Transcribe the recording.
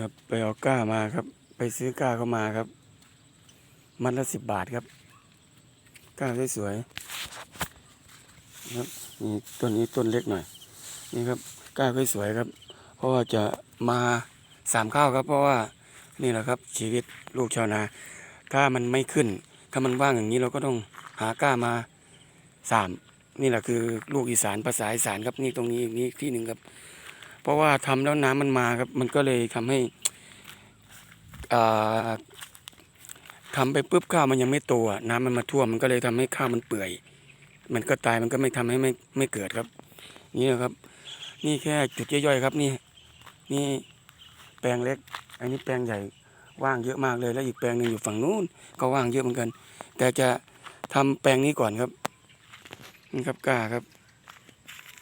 ครับไปเอาก้ามาครับ ไปซื้อก้าเข้ามาครับ มัดละสิบบาทครับ ก้าสวยๆครับนี่ต้นนี้ต้นเล็กหน่อย นี่ครับก้าสวยๆครับ เพราะว่าจะมาสามข้าวครับ เพราะว่านี่แหละครับ ชีวิตลูกชาวนา ถ้ามันไม่ขึ้น ถ้ามันว่างอย่างนี้เราก็ต้องหาก้ามาสามนี่แหละคือลูกอีสานภาษาอีสานครับนี่ตรงนี้อีกนี้ที่หนึ่งครับ เพราะว่าทำแล้วน้ำมันมาครับ มันก็เลยทำให้อ่าทำไปปุ๊บข้าวมันยังไม่โตน้ำมันมาท่วมมันก็เลยทำให้ข้าวมันเปื่อย มันก็ตายมันก็ไม่ทำให้ไม่ไม่เกิดครับ นี่นะครับ นี่แค่จุดย่อยๆครับนี่ นี่แปลงเล็ก อันนี้แปลงใหญ่ว่างเยอะมากเลย แล้วอีกแปลงหนึ่งอยู่ฝั่งนู้นก็ว่างเยอะเหมือนกัน แต่จะทำแปลงนี้ก่อนครับนี่ครับกล้าครับ